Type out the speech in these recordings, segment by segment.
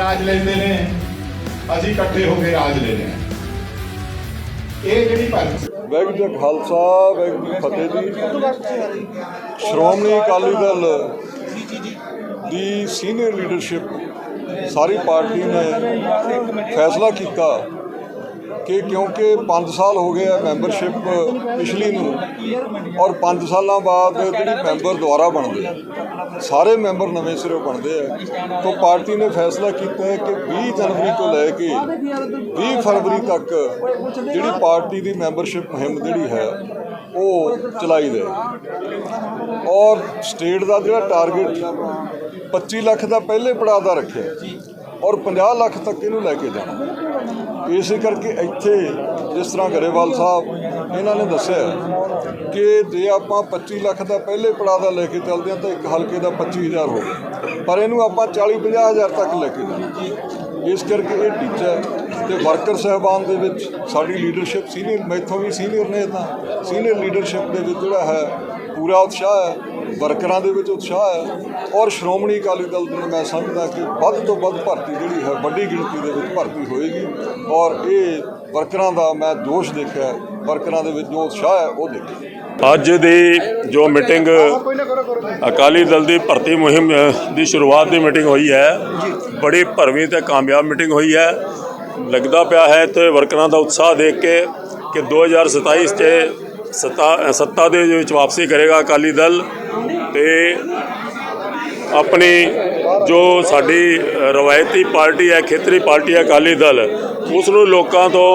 ਰਾਜ ਲੈਂਦੇ ਨੇ, ਅਸੀਂ ਇਕੱਠੇ ਹੋ ਕੇ ਰਾਜ ਲੈਣੇ ਇਹ ਜਿਹੜੀ ਭਗਤ ਵਾਹਿਗੁਰੂ ਜੀ ਖਾਲਸਾ, ਵਾਹਿਗੁਰੂ ਜੀ ਫਤਿਹ ਜੀ। ਸ਼੍ਰੋਮਣੀ ਅਕਾਲੀ ਦਲ ਦੀ ਸੀਨੀਅਰ ਲੀਡਰਸ਼ਿਪ ਸਾਰੀ ਪਾਰਟੀ ਨੇ ਫੈਸਲਾ ਕੀਤਾ। ਕਿ ਕਿਉਂਕਿ 5 ਸਾਲ ਹੋ ਗਏ ਆ ਮੈਂਬਰਸ਼ਿਪ ਪਿਛਲੀ ਨੂੰ ਔਰ 5 ਸਾਲਾਂ ਬਾਅਦ ਜਿਹੜੀ ਮੈਂਬਰ ਦੁਆਰਾ ਬਣਦੇ ਆ, ਸਾਰੇ ਮੈਂਬਰ ਨਵੇਂ ਸਿਰੋਂ ਬਣਦੇ ਆ, ਤਾਂ ਪਾਰਟੀ ਨੇ ਫੈਸਲਾ ਕੀਤਾ ਹੈ ਕਿ 20 ਜਨਵਰੀ ਤੋਂ ਲੈ ਕੇ 20 ਫਰਵਰੀ ਤੱਕ ਜਿਹੜੀ ਪਾਰਟੀ ਦੀ ਮੈਂਬਰਸ਼ਿਪ ਮੁਹਿੰਮ ਜਿਹੜੀ ਹੈ, ਉਹ ਚਲਾਈ ਦੇ ਔਰ ਸਟੇਟ ਦਾ ਜਿਹੜਾ ਟਾਰਗੇਟ 25 ਲੱਖ ਦਾ ਪਹਿਲੇ ਪੜਾਅ ਦਾ ਰੱਖਿਆ। ਔਰ 50 ਲੱਖ ਤੱਕ ਇਹਨੂੰ ਲੈ ਕੇ ਜਾਣਾ। ਇਸੇ ਕਰਕੇ ਇੱਥੇ ਜਿਸ ਤਰ੍ਹਾਂ ਗਰੇਵਾਲ ਸਾਹਿਬ, ਇਹਨਾਂ ਨੇ ਦੱਸਿਆ ਕਿ ਜੇ ਆਪਾਂ 25 ਲੱਖ ਦਾ ਪਹਿਲੇ ਪੜਾਅ ਦਾ ਲੈ ਕੇ ਚੱਲਦੇ ਹਾਂ ਤਾਂ ਇੱਕ ਹਲਕੇ ਦਾ 25000 ਹੋ ਗਿਆ। ਪਰ ਇਹਨੂੰ ਆਪਾਂ 40 ਹਜ਼ਾਰ ਤੱਕ ਲੈ ਕੇ ਜਾਣਾ। ਇਸ ਕਰਕੇ ਇਹ ਟੀਚਾ ਹੈ ਤੇ ਵਰਕਰ ਸਹਿਬਾਨ ਦੇ ਵਿੱਚ ਸਾਡੀ ਲੀਡਰਸ਼ਿਪ ਸੀਨੀਅਰ ਮੈਥੋਂ ਵੀ ਸੀਨੀਅਰ ਨੇ ਤਾਂ ਸੀਨੀਅਰ ਲੀਡਰਸ਼ਿਪ ਦੇ ਵਿੱਚ ਜਿਹੜਾ ਹੈ ਪੂਰਾ ਉਤਸ਼ਾਹ ਹੈ। ਵਰਕਰਾਂ ਦੇ ਵਿੱਚ ਉਤਸ਼ਾਹ ਹੈ ਔਰ ਸ਼੍ਰੋਮਣੀ ਅਕਾਲੀ ਦਲ ਨੂੰ ਮੈਂ ਸਮਝਦਾ ਕਿ ਵੱਧ ਤੋਂ ਵੱਧ ਭਰਤੀ ਜਿਹੜੀ ਹੈ ਵੱਡੀ ਗਿਣਤੀ ਦੇ ਵਿੱਚ ਭਰਤੀ ਹੋਏਗੀ ਔਰ ਇਹ ਵਰਕਰਾਂ ਦਾ ਮੈਂ ਜੋਸ਼ ਦੇਖਿਆ ਵਰਕਰਾਂ ਦੇ ਵਿੱਚ ਜੋ ਉਤਸ਼ਾਹ ਹੈ ਉਹ ਦੇਖਿਆ ਅੱਜ ਦੀ ਜੋ ਮੀਟਿੰਗ ਅਕਾਲੀ ਦਲ ਦੀ ਭਰਤੀ ਮੁਹਿੰਮ ਦੀ ਸ਼ੁਰੂਆਤ ਦੀ ਮੀਟਿੰਗ ਹੋਈ ਹੈ। ਬੜੀ ਭਰਵੀਂ ਤੇ ਕਾਮਯਾਬ ਮੀਟਿੰਗ ਹੋਈ ਹੈ। ਲੱਗਦਾ ਪਿਆ ਹੈ ਤੇ ਵਰਕਰਾਂ ਦਾ ਉਤਸ਼ਾਹ ਦੇਖ ਕੇ ਕਿ 2027 'ਚ ਸੱਤਾ ਸੱਤਾ ਦੇ ਵਿੱਚ ਵਾਪਸੀ ਕਰੇਗਾ ਅਕਾਲੀ ਦਲ। ਤੇ ਆਪਣੀ ਜੋ ਸਾਡੀ ਰਵਾਇਤੀ ਪਾਰਟੀ ਹੈ ਖੇਤਰੀ ਪਾਰਟੀ ਹੈ ਅਕਾਲੀ ਦਲ ਉਸ ਨੂੰ ਲੋਕਾਂ ਤੋਂ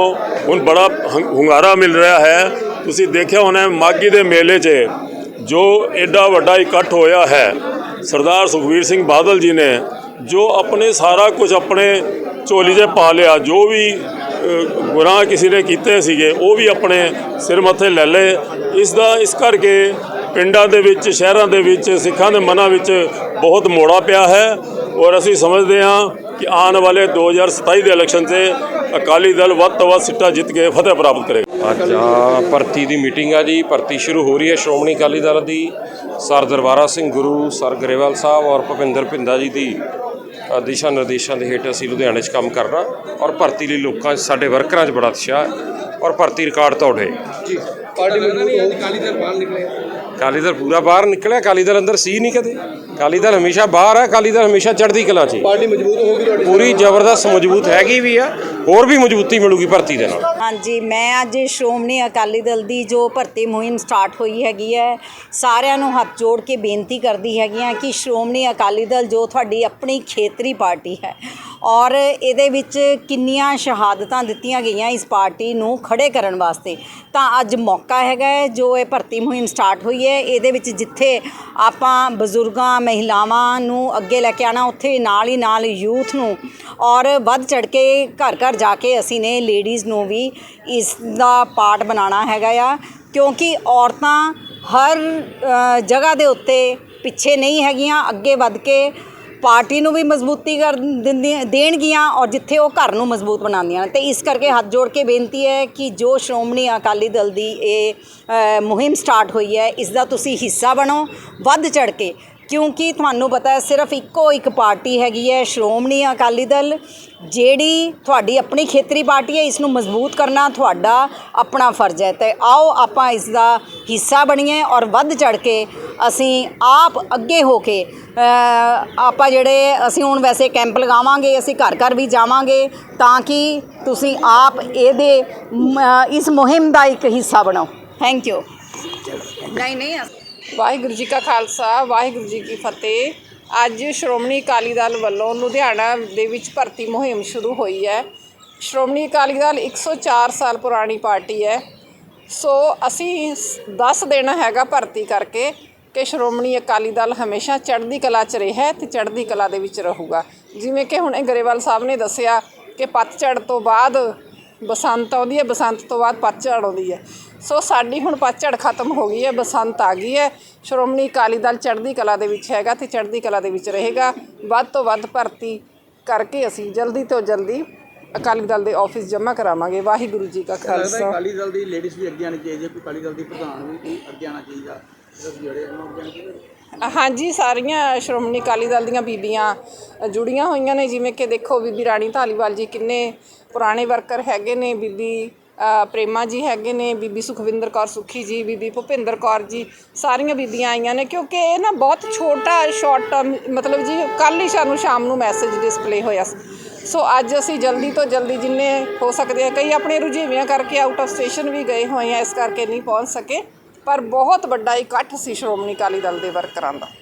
ਹੁਣ ਬੜਾ ਹੰ- ਹੁੰਗਾਰਾ ਮਿਲ ਰਿਹਾ ਹੈ। ਤੁਸੀਂ ਦੇਖਿਆ ਹੋਣਾ ਮਾਗੀ ਦੇ ਮੇਲੇ 'ਚ ਜੋ ਐਡਾ ਵੱਡਾ ਇਕੱਠ ਹੋਇਆ ਹੈ ਸਰਦਾਰ ਸੁਖਵੀਰ ਸਿੰਘ ਬਾਦਲ ਜੀ ਨੇ ਜੋ ਆਪਣੇ ਸਾਰਾ ਕੁਝ ਆਪਣੇ ਝੋਲੀ 'ਚ ਪਾ ਲਿਆ ਜੋ ਵੀ ਅ, ਗੁਨਾਹ ਕਿਸੇ ਨੇ ਕੀਤੇ ਸੀਗੇ ਉਹ ਵੀ ਆਪਣੇ ਸਿਰ ਮੱਥੇ ਲੈ ਲਏ। ਇਸ ਦਾ ਇਸ ਕਰਕੇ ਪਿੰਡਾਂ ਦੇ ਵਿੱਚ ਸ਼ਹਿਰਾਂ ਦੇ ਵਿੱਚ ਸਿੱਖਾਂ ਦੇ ਮਨਾਂ ਵਿੱਚ ਬਹੁਤ ਮੋੜਾ ਪਿਆ ਹੈ ਔਰ ਅਸੀਂ ਸਮਝਦੇ ਹਾਂ ਕਿ ਆਉਣ ਵਾਲੇ 2027 ਦੇ ਇਲੈਕਸ਼ਨ 'ਤੇ ਅਕਾਲੀ ਦਲ ਵੱਧ ਤੋਂ ਵੱਧ ਸੀਟਾਂ ਜਿੱਤ ਕੇ ਫਤਿਹ ਪ੍ਰਾਪਤ ਕਰੇਗਾ। ਅੱਜ ਆ ਭਰਤੀ ਦੀ ਮੀਟਿੰਗ ਆ ਜੀ ਭਰਤੀ ਸ਼ੁਰੂ ਹੋ ਰਹੀ ਹੈ ਸ਼੍ਰੋਮਣੀ ਅਕਾਲੀ ਦਲ ਦੀ। ਸਰ ਦਰਬਾਰਾ ਸਿੰਘ ਗੁਰੂ ਸਰ ਗਰੇਵਾਲ ਸਾਹਿਬ ਔਰ ਭੁਪਿੰਦਰ ਭਿੰਦਾ ਜੀ ਦੀ ਦਿਸ਼ਾ ਨਿਰਦੇਸ਼ਾਂ ਦੇ ਹੇਠ ਅਸੀਂ ਲੁਧਿਆਣੇ 'ਚ ਕੰਮ ਕਰਨਾ ਔਰ ਭਰਤੀ ਲਈ ਲੋਕਾਂ 'ਚ ਸਾਡੇ ਵਰਕਰਾਂ 'ਚ ਬੜਾ ਉਤਸ਼ਾਹ ਹੈ ਔਰ ਭਰਤੀ ਰਿਕਾਰਡ ਤੋੜੇ ਪਾਰਟੀ ਅਕਾਲੀ ਦਲ ਬਾਹਰ ਨਿਕਲੇ ਅਕਾਲੀ ਦਲ ਪੂਰਾ ਬਾਹਰ ਨਿਕਲਿਆ ਅਕਾਲੀ ਦਲ ਅੰਦਰ ਸੀ ਨਹੀਂ ਕਦੇ। ਅਕਾਲੀ ਦਲ ਹਮੇਸ਼ਾ ਬਾਹਰ ਹੈ ਅਕਾਲੀ ਦਲ ਹਮੇਸ਼ਾ ਚੜ੍ਹਦੀ ਕਲਾ 'ਚ। ਪਾਰਟੀ ਮਜ਼ਬੂਤ ਹੋਊਗੀ ਤੁਹਾਡੀ ਪੂਰੀ ਜ਼ਬਰਦਸਤ ਮਜ਼ਬੂਤ ਹੈਗੀ ਵੀ ਆ ਹੋਰ ਵੀ ਮਜ਼ਬੂਤੀ ਮਿਲੂਗੀ ਭਰਤੀ ਦੇ ਨਾਲ। ਹਾਂਜੀ ਮੈਂ ਅੱਜ ਸ਼੍ਰੋਮਣੀ ਅਕਾਲੀ ਦਲ ਦੀ ਜੋ ਭਰਤੀ ਮੁਹਿੰਮ ਸਟਾਰਟ ਹੋਈ ਹੈਗੀ ਹੈ ਸਾਰਿਆਂ ਨੂੰ ਹੱਥ ਜੋੜ ਕੇ ਬੇਨਤੀ ਕਰਦੀ ਹੈਗੀ ਹਾਂ ਕਿ ਸ਼੍ਰੋਮਣੀ ਅਕਾਲੀ ਦਲ ਜੋ ਤੁਹਾਡੀ ਆਪਣੀ ਖੇਤਰੀ ਪਾਰਟੀ ਹੈ ਔਰ ਇਹਦੇ ਵਿੱਚ ਕਿੰਨੀਆਂ ਸ਼ਹਾਦਤਾਂ ਦਿੱਤੀਆਂ ਗਈਆਂ ਇਸ ਪਾਰਟੀ ਨੂੰ ਖੜੇ ਕਰਨ ਵਾਸਤੇ ਤਾਂ ਅੱਜ ਮੌਕਾ ਪੱਕਾ ਹੈਗਾ ਹੈ, ਜੋ ਇਹ ਭਰਤੀ ਮੁਹਿੰਮ ਸਟਾਰਟ ਹੋਈ ਹੈ, ਇਹਦੇ ਵਿੱਚ ਜਿੱਥੇ ਆਪਾਂ ਬਜ਼ੁਰਗਾਂ, ਮਹਿਲਾਵਾਂ ਨੂੰ ਅੱਗੇ ਲੈ ਕੇ ਆਣਾ ਉੱਥੇ ਨਾਲ ਹੀ ਨਾਲ ਯੂਥ ਨੂੰ ਔਰ ਵੱਧ ਚੜ ਕੇ ਘਰ ਘਰ ਜਾ ਕੇ ਅਸੀਂ ਨੇ ਲੇਡੀਜ਼ ਨੂੰ ਵੀ ਇਸ ਦਾ ਪਾਰਟ ਬਣਾਉਣਾ ਹੈਗਾ ਆ। ਕਿਉਂਕਿ ਔਰਤਾਂ ਹਰ ਜਗ੍ਹਾ ਦੇ ਉੱਤੇ ਪਿੱਛੇ ਨਹੀਂ ਹੈਗੀਆਂ, ਅੱਗੇ ਵੱਧ ਕੇ ਪਾਰਟੀ ਨੂੰ ਵੀ ਮਜ਼ਬੂਤੀ ਕਰ ਦਿੰਦੀਆਂ ਦੇਣਗੀਆਂ ਔਰ ਜਿੱਥੇ ਉਹ ਘਰ ਨੂੰ ਮਜ਼ਬੂਤ ਬਣਾਉਂਦੀਆਂ ਨੇ। ਤੇ ਇਸ ਕਰਕੇ ਹੱਥ ਜੋੜ ਕੇ ਬੇਨਤੀ ਹੈ ਕਿ ਜੋ ਸ਼੍ਰੋਮਣੀ ਅਕਾਲੀ ਦਲ ਦੀ ਇਹ ਮੁਹਿੰਮ ਸਟਾਰਟ ਹੋਈ ਹੈ, ਇਸ ਦਾ ਤੁਸੀਂ ਹਿੱਸਾ ਬਣੋ, ਵੱਧ ਚੜ ਕੇ। ਕਿਉਂਕਿ ਤੁਹਾਨੂੰ ਪਤਾ ਹੈ, ਸਿਰਫ ਇੱਕੋ ਇੱਕ ਪਾਰਟੀ ਹੈਗੀ ਹੈ, ਸ਼੍ਰੋਮਣੀ ਅਕਾਲੀ ਦਲ, ਜਿਹੜੀ ਤੁਹਾਡੀ ਆਪਣੀ ਖੇਤਰੀ ਪਾਰਟੀ ਹੈ, ਇਸ ਨੂੰ ਮਜ਼ਬੂਤ ਕਰਨਾ ਤੁਹਾਡਾ ਆਪਣਾ ਫਰਜ਼ ਹੈ। ਤੇ ਆਓ ਆਪਾਂ ਇਸ ਦਾ ਹਿੱਸਾ ਬਣੀਏ ਔਰ ਵੱਧ ਚੜ ਕੇ ਅਸੀਂ ਆਪ ਅੱਗੇ ਹੋ ਕੇ ਆਪਾਂ ਜਿਹੜੇ ਅਸੀਂ ਹੁਣ ਵੈਸੇ ਕੈਂਪ ਲਗਾਵਾਂਗੇ, ਅਸੀਂ ਘਰ ਘਰ ਵੀ ਜਾਵਾਂਗੇ ਤਾਂ ਕਿ ਤੁਸੀਂ ਆਪ ਇਹਦੇ ਇਸ ਮੁਹਿੰਮ ਦਾ ਇੱਕ ਹਿੱਸਾ ਬਣੋ। ਥੈਂਕ ਯੂ ਨਹੀਂ ਨਹੀਂ ਵਾਹਿਗੁਰੂ ਜੀ ਕਾ ਖਾਲਸਾ, ਵਾਹਿਗੁਰੂ ਜੀ ਕੀ ਫਤਿਹ। ਅੱਜ ਸ਼੍ਰੋਮਣੀ ਅਕਾਲੀ ਦਲ ਵੱਲੋਂ ਲੁਧਿਆਣਾ ਦੇ ਵਿੱਚ ਭਰਤੀ ਮੁਹਿੰਮ ਸ਼ੁਰੂ ਹੋਈ ਹੈ। ਸ਼੍ਰੋਮਣੀ ਅਕਾਲੀ ਦਲ 104 ਸਾਲ ਪੁਰਾਣੀ ਪਾਰਟੀ ਹੈ। ਸੋ, ਅਸੀਂ ਸ- ਦਿਨ ਹੈਗਾ ਭਰਤੀ ਕਰਕੇ ਕਿ ਸ਼੍ਰੋਮਣੀ ਅਕਾਲੀ ਦਲ ਹਮੇਸ਼ਾ ਚੜ੍ਹਦੀ ਕਲਾ 'ਚ ਰਿਹਾ ਹੈ ਤੇ ਚੜ੍ਹਦੀ ਕਲਾ ਦੇ ਵਿੱਚ ਰਹੂਗਾ। ਜਿਵੇਂ ਕਿ ਹੁਣੇ ਗਰੇਵਾਲ ਸਾਹਿਬ ਨੇ ਦੱਸਿਆ ਕਿ ਪਤਝੜ ਤੋਂ ਬਾਅਦ ਬਸੰਤ ਆਉਂਦੀ ਹੈ ਬਸੰਤ ਤੋਂ ਬਾਅਦ ਪਤਝੜ ਆਉਂਦੀ ਹੈ। ਸੋ ਸਾਡੀ ਹੁਣ ਪਤਝੜ ਖਤਮ ਹੋ ਗਈ ਹੈ ਬਸੰਤ ਆ ਗਈ ਹੈ। ਸ਼੍ਰੋਮਣੀ ਅਕਾਲੀ ਦਲ ਚੜ੍ਹਦੀ ਕਲਾ ਦੇ ਵਿੱਚ ਹੈਗਾ ਤੇ ਚੜ੍ਹਦੀ ਕਲਾ ਦੇ ਵਿੱਚ ਰਹੇਗਾ। ਵੱਧ ਤੋਂ ਵੱਧ ਭਰਤੀ ਕਰਕੇ ਅਸੀਂ ਜਲਦੀ ਤੋਂ ਜਲਦੀ ਅਕਾਲੀ ਦਲ ਦੇ ਆਫਿਸ ਜਮ੍ਹਾਂ ਕਰਾਵਾਂਗੇ। ਵਾਹਿਗੁਰੂ ਜੀ ਕਾ ਖਾਲਸਾ। ਅਕਾਲੀ ਦਲ ਦੀ ਲੇਡੀਜ਼ ਵੀ ਅੱਗੇ ਆਣੀ ਚਾਹੀਦੀ ਹੈ ਕੋਈ ਅਕਾਲੀ ਦਲ ਦੀ ਪ੍ਰਧਾਨ ਵੀ ਅੱਗੇ ਆਣਾ ਚਾਹੀਦਾ। ਹਾਂਜੀ, ਸਾਰੀਆਂ ਸ਼੍ਰੋਮਣੀ ਅਕਾਲੀ ਦਲ ਦੀਆਂ ਬੀਬੀਆਂ ਜੁੜੀਆਂ ਹੋਈਆਂ ਨੇ, ਜਿਵੇਂ ਕਿ ਦੇਖੋ ਬੀਬੀ ਰਾਣੀ ਧਾਲੀਵਾਲ ਜੀ ਕਿੰਨੇ ਪੁਰਾਣੇ ਵਰਕਰ ਹੈਗੇ ਨੇ, ਬੀਬੀ ਪ੍ਰੇਮਾ ਜੀ ਹੈਗੇ ਨੇ, ਬੀਬੀ ਸੁਖਵਿੰਦਰ ਕੌਰ ਸੁਖੀ ਜੀ, ਬੀਬੀ ਭੁਪਿੰਦਰ ਕੌਰ ਜੀ, ਸਾਰੀਆਂ ਬੀਬੀਆਂ ਆਈਆਂ ਨੇ, ਕਿਉਂਕਿ ਇਹ ਨਾ ਬਹੁਤ ਛੋਟਾ ਸ਼ਾਰਟ ਟਰਮ ਮਤਲਬ ਜੀ ਕੱਲ੍ਹ ਹੀ ਸਾਨੂੰ ਸ਼ਾਮ ਨੂੰ ਮੈਸੇਜ ਡਿਸਪਲੇ ਹੋਇਆ ਸੋ। ਅੱਜ ਅਸੀਂ ਜਲਦੀ ਤੋਂ ਜਲਦੀ ਜਿੰਨੇ ਹੋ ਸਕਦੇ ਆ, ਕਈ ਆਪਣੇ ਰੁਝੇਵਿਆਂ ਕਰਕੇ ਆਊਟ ਆਫ ਸਟੇਸ਼ਨ ਵੀ ਗਏ ਹੋਏ ਆ, ਇਸ ਕਰਕੇ ਨਹੀਂ ਪਹੁੰਚ ਸਕੇ। ਪਰ ਬਹੁਤ ਵੱਡਾ ਇਕੱਠ ਸੀ ਸ਼੍ਰੋਮਣੀ ਅਕਾਲੀ ਦਲ ਦੇ ਵਰਕਰਾਂ ਦਾ।